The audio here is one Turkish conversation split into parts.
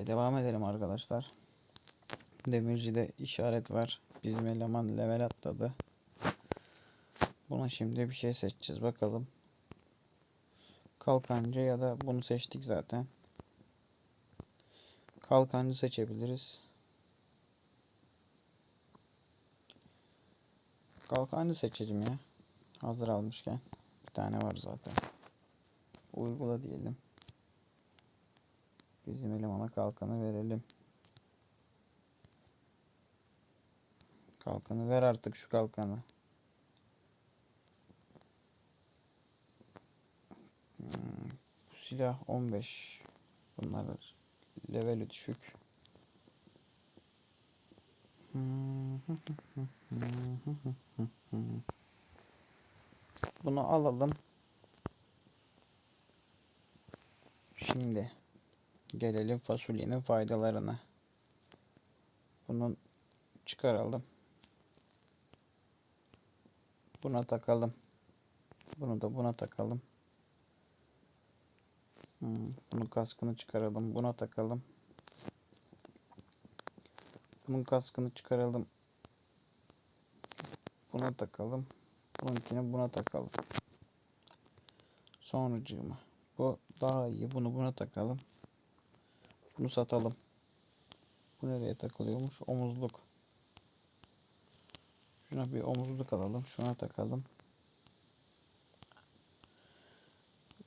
Neyse devam edelim arkadaşlar. Demirci'de işaret var. Bizim eleman level atladı. Buna şimdi bir şey seçeceğiz bakalım. Kalkancı ya da bunu seçtik zaten. Kalkancı seçebiliriz. Kalkancı seçelim ya. Hazır almışken. Bir tane var zaten. Uygula diyelim. Bizim elemana kalkanı verelim. Kalkanı ver artık şu kalkanı. Hmm, bu silah 15. Bunlar leveli düşük. Bunu alalım. Şimdi gelelim fasulyenin faydalarına. Bunu çıkaralım. Buna takalım. Bunu da buna takalım. Hmm, bunun kaskını çıkaralım. Buna takalım. Bunun kaskını çıkaralım. Buna takalım. Bununkini buna takalım. Sonracığıma. Bu daha iyi. Bunu buna takalım. Bunu satalım. Bu nereye takılıyormuş? Omuzluk. Şuna bir omuzluk alalım. Şuna takalım.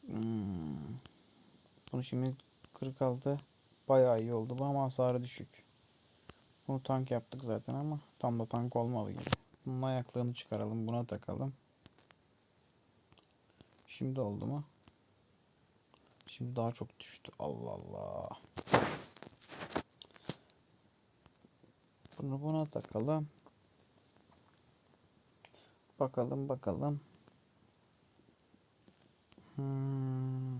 Hmm. Bunu şimdi 46 bayağı iyi oldu bu ama hasarı düşük. Bunu tank yaptık zaten ama tam da tank olmalı gibi. Bunun ayaklarını çıkaralım. Buna takalım. Şimdi oldu mu? Şimdi daha çok düştü. Allah Allah. Bunu buna takalım. Bakalım bakalım. Hmm.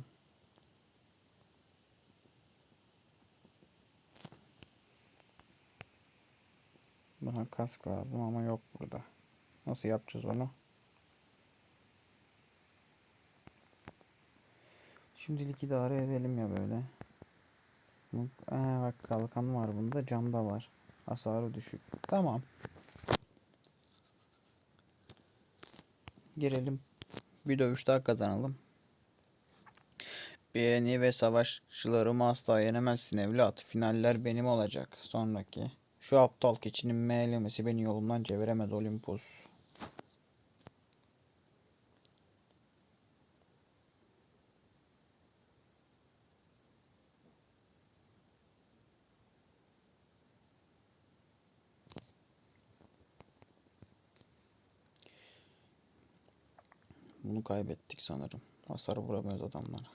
Buna kask lazım ama yok burada. Nasıl yapacağız onu? Şimdilik idare edelim ya böyle. Ee, bak kalkan var bunda. Cam da var. Hasarı düşük. Tamam. Girelim. Bir dövüş daha kazanalım. Beğeni ve savaşçılarımı asla yenemezsin evlat. Finaller benim olacak. Sonraki. Şu aptal keçinin meylemesi beni yolumdan çeviremez Olympus. Bunu kaybettik sanırım. Hasar vuramıyoruz adamlara.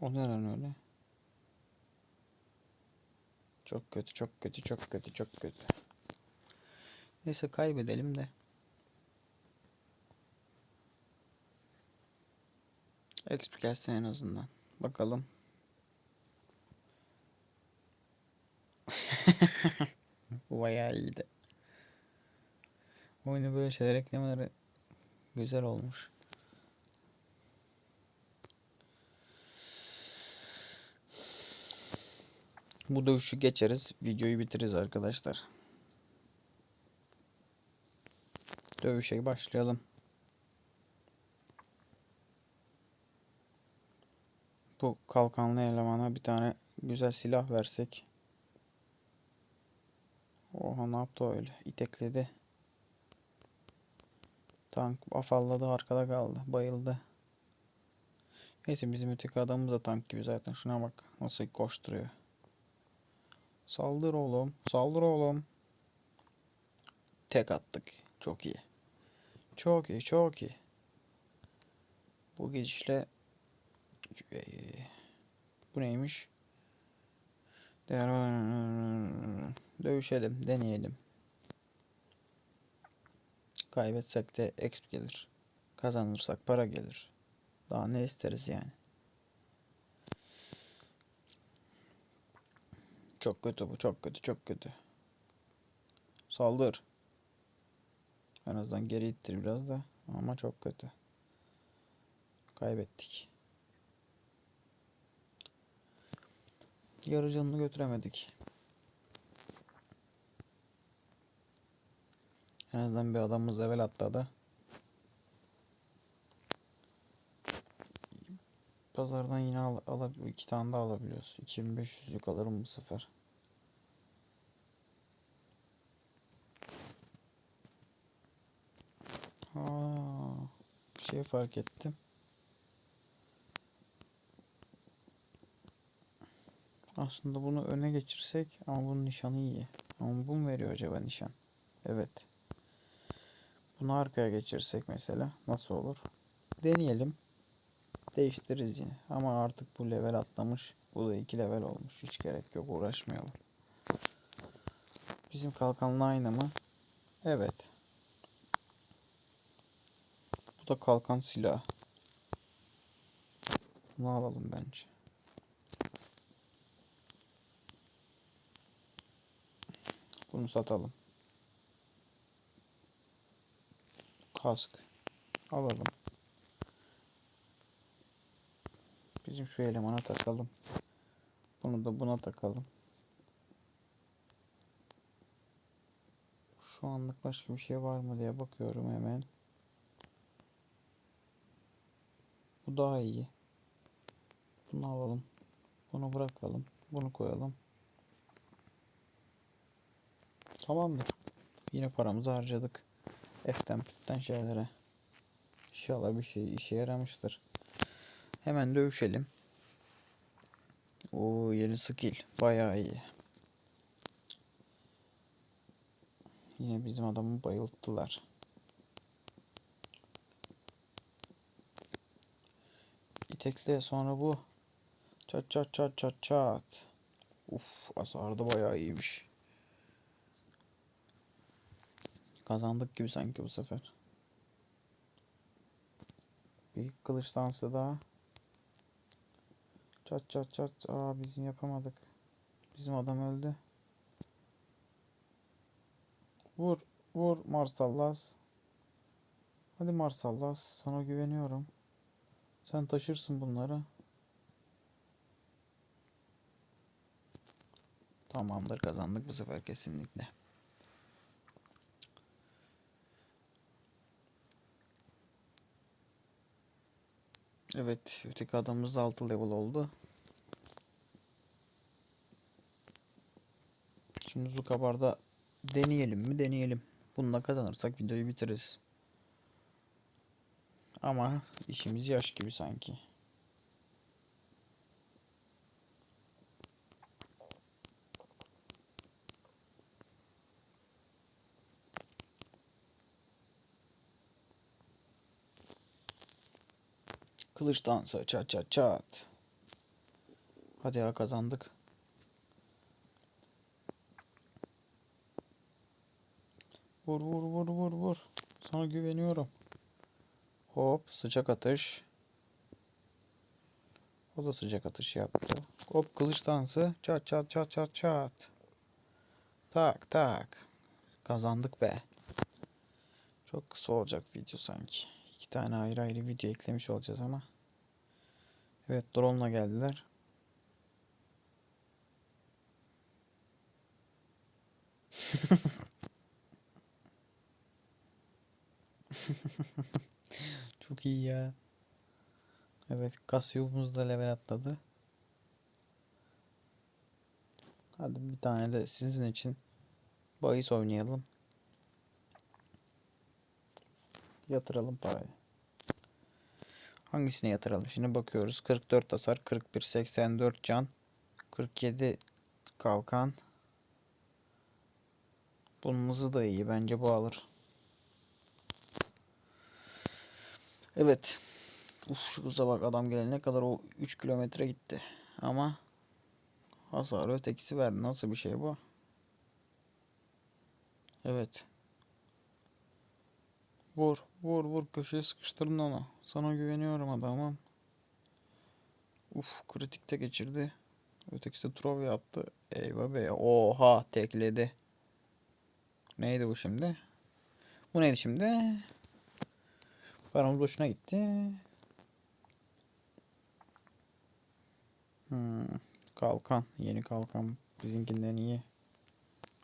O neren öyle? Çok kötü, çok kötü, çok kötü, çok kötü. Neyse kaybedelim de. XP gelsin en azından. Bakalım. Bayağı iyiydi. Oyunu böyle şeyler eklemeleri güzel olmuş. Bu dövüşü geçeriz. Videoyu bitiririz arkadaşlar. Dövüşe başlayalım. Bu kalkanlı elemana bir tane güzel silah versek. Oha ne yaptı öyle? İtekledi. Tank afalladı arkada kaldı. Bayıldı. Neyse bizim öteki adamımız da tank gibi zaten. Şuna bak nasıl koşturuyor. Saldır oğlum. Saldır oğlum. Tek attık. Çok iyi. Çok iyi. Çok iyi. Bu gidişle bu neymiş? Dövüşelim, deneyelim. Kaybetsek de exp gelir. Kazanırsak para gelir. Daha ne isteriz yani? Çok kötü bu, çok kötü, çok kötü. Saldır. En azından geri ittir biraz da. Ama çok kötü. Kaybettik. Yarı canını götüremedik. En azından bir adamımız level atladı. Pazardan yine al, al iki tane daha alabiliyoruz. 2500'lük alırım bu sefer. Aa, bir şey fark ettim. Aslında bunu öne geçirsek ama bunun nişanı iyi. Ama bu mu veriyor acaba nişan? Evet. Bunu arkaya geçirsek mesela nasıl olur? Deneyelim. Değiştiririz yine. Ama artık bu level atlamış. Bu da 2 level olmuş. Hiç gerek yok uğraşmayalım. Bizim kalkanla aynı mı? Evet. Bu da kalkan silah. Bunu alalım bence. Bunu satalım. Kask. Alalım. Bizim şu elemana takalım. Bunu da buna takalım. Şu anlık başka bir şey var mı diye bakıyorum hemen. Bu daha iyi. Bunu alalım. Bunu bırakalım. Bunu koyalım. Tamamdır. Yine paramızı harcadık. F'ten pütten şeylere. İnşallah bir şey işe yaramıştır. Hemen dövüşelim. O yeni skill. Bayağı iyi. Yine bizim adamı bayılttılar. İtekle sonra bu. Çat çat çat çat çat. Uf hasarı da bayağı iyiymiş. Kazandık gibi sanki bu sefer. Bir kılıç dansı daha. Çat çat çat. Aa bizim yapamadık. Bizim adam öldü. Vur. Vur Marsallas. Hadi Marsallas. Sana güveniyorum. Sen taşırsın bunları. Tamamdır kazandık bu sefer kesinlikle. Evet, öteki adamımız da 6 level oldu. Şimdi Zukabar'da deneyelim mi? Deneyelim. Bununla kazanırsak videoyu bitiririz. Ama işimiz yaş gibi sanki. Kılıç dansı çat çat çat. Hadi ya kazandık. Vur vur vur vur vur. Sana güveniyorum. Hop sıcak atış. O da sıcak atış yaptı. Hop kılıç dansı. Çat çat çat çat çat. Tak tak. Kazandık be. Çok kısa olacak video sanki. İki tane ayrı ayrı video eklemiş olacağız ama. Evet drone'la geldiler. Çok iyi ya. Evet Casio'muz da level atladı. Hadi bir tane de sizin için bahis oynayalım. Yatıralım parayı. Hangisine yatıralım? Şimdi bakıyoruz. 44 hasar, 41, 84 can, 47 kalkan. Hızı da iyi. Bence bu alır. Evet. Uf hıza bak adam gelene kadar o 3 kilometre gitti. Ama hasarı ötekisi verdi. Nasıl bir şey bu? Evet. Vur, vur, vur. Köşeye sıkıştırın onu. Sana güveniyorum adamım. Uf, kritikte geçirdi. Ötekisi de trov yaptı. Eyvah be. Oha, tekledi. Neydi bu şimdi? Bu neydi şimdi? Paramız boşuna gitti. Hmm. Kalkan. Yeni kalkan. Bizimkinden iyi.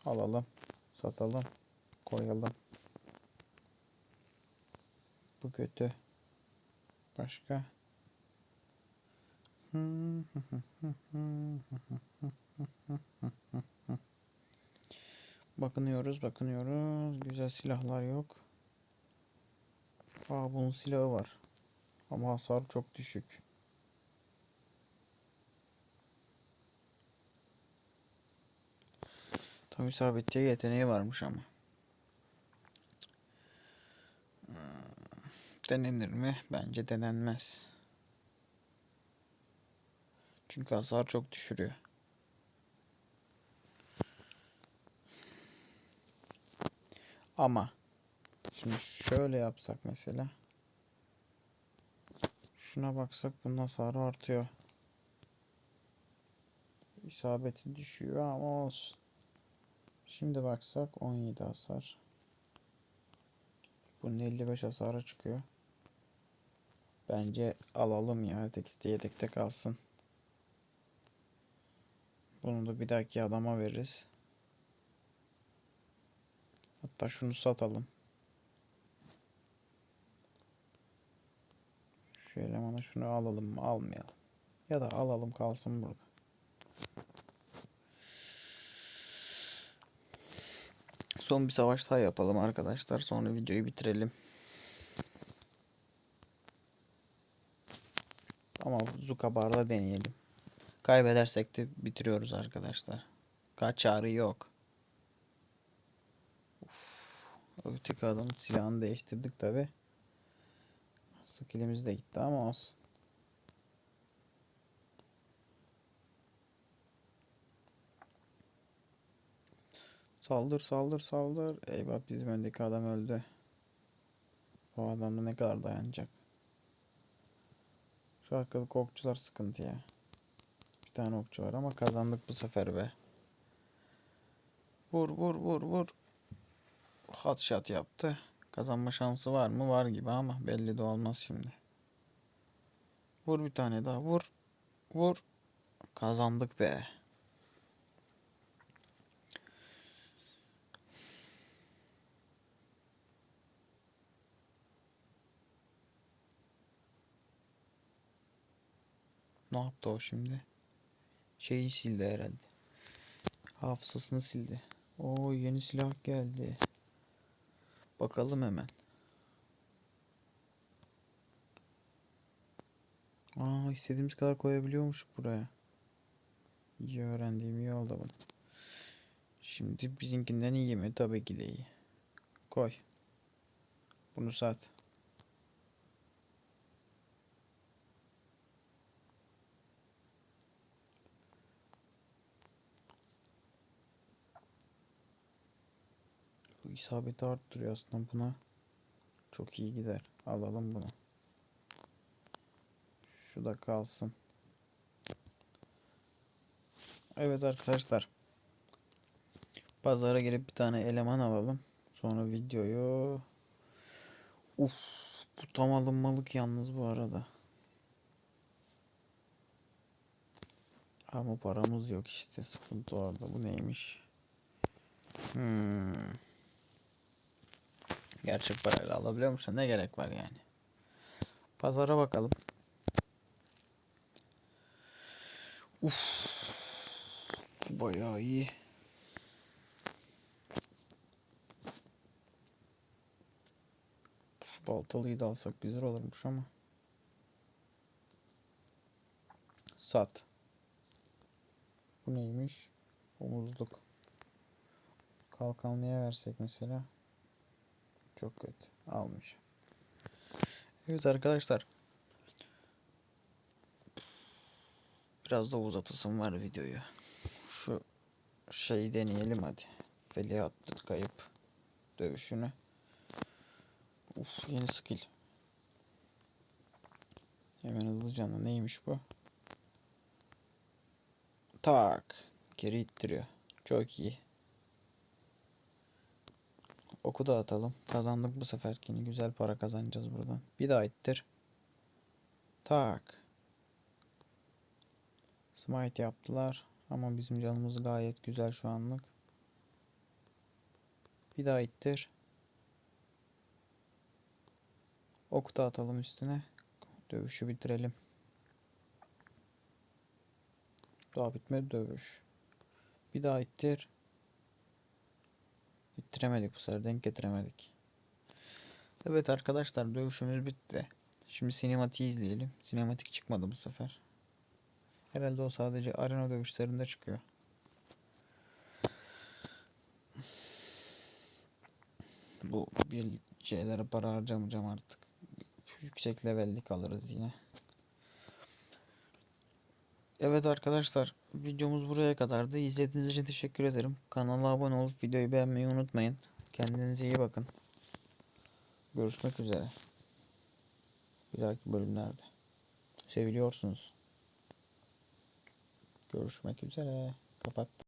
Alalım. Satalım. Koyalım. Bu kötü. Başka? Bakınıyoruz, bakınıyoruz. Güzel silahlar yok. Aa bunun silahı var. Ama hasar çok düşük. Tam isabetçiye yeteneği varmış ama. Denenir mi? Bence denenmez. Çünkü hasar çok düşürüyor. Ama şimdi şöyle yapsak mesela. Şuna baksak bunun hasarı artıyor. İsabeti düşüyor ama olsun. Şimdi baksak 17 hasar. Bunun 55 hasarı çıkıyor. Bence alalım ya. Tekste yedekte kalsın. Bunu da bir dahaki adama veririz. Hatta şunu satalım. Şu elemana şunu alalım mı almayalım. Ya da alalım kalsın burada. Son bir savaş daha yapalım arkadaşlar. Sonra videoyu bitirelim. Ama Zuka Bar'da deneyelim. Kaybedersek de bitiriyoruz arkadaşlar. Kaçarı yok. Uf. Öteki adamın silahını değiştirdik tabi. Skillimiz de gitti ama olsun. Saldır saldır saldır. Eyvah bizim öndeki adam öldü. Bu adam da ne kadar dayanacak. Şu arkalık okçular sıkıntı ya. Bir tane okçu var ama kazandık bu sefer be. Vur vur vur vur. Hot shot yaptı. Kazanma şansı var mı? Var gibi ama belli de olmaz şimdi. Vur bir tane daha vur. Vur. Kazandık be. Ne yaptı o şimdi? Şeyi sildi herhalde. Hafızasını sildi. Oo yeni silah geldi. Bakalım hemen. Aa istediğimiz kadar koyabiliyormuş buraya. İyi öğrendiğim iyi oldu bu. Şimdi bizimkinden iyi mi? Tabii ki de iyi. Koy. Bunu sat. Bu isabeti arttırıyor aslında buna. Çok iyi gider. Alalım bunu. Şu da kalsın. Evet arkadaşlar. Pazara girip bir tane eleman alalım. Sonra videoyu Uf, bu tam alınmalık yalnız bu arada. Ama paramız yok işte sıkıntı orada. Bu neymiş? Hmm. Gerçek parayla alabiliyor musun? Ne gerek var yani? Pazara bakalım. Uf. Bayağı iyi. Baltalıyı da alsak güzel olurmuş ama. Sat. Bu neymiş? Omuzluk. Kalkanlıya versek mesela. Çok kötü. Almış. Evet arkadaşlar. Biraz da uzatısım var videoyu. Şu şeyi deneyelim hadi. Felihat kayıp dövüşünü. Uf yeni skill. Hemen hızlıca neymiş bu? Tak. Geri ittiriyor. Çok iyi. Oku da atalım. Kazandık bu seferkini. Güzel para kazanacağız buradan. Bir daha ittir. Tak. Smite yaptılar. Ama bizim canımız gayet güzel şu anlık. Bir daha ittir. Ok da atalım üstüne. Dövüşü bitirelim. Daha bitmedi dövüş. Bir daha ittir. İttiremedik bu sefer. Denk getiremedik. Evet arkadaşlar dövüşümüz bitti. Şimdi sinematiği izleyelim. Sinematik çıkmadı bu sefer. Herhalde o sadece arena dövüşlerinde çıkıyor. Bu bir şeylere para harcamayacağım artık. Yüksek levellik alırız yine. Evet arkadaşlar videomuz buraya kadardı. İzlediğiniz için teşekkür ederim. Kanala abone olup videoyu beğenmeyi unutmayın. Kendinize iyi bakın. Görüşmek üzere. Bir dahaki bölümlerde. Seviliyorsunuz. Görüşmek üzere. Kapat.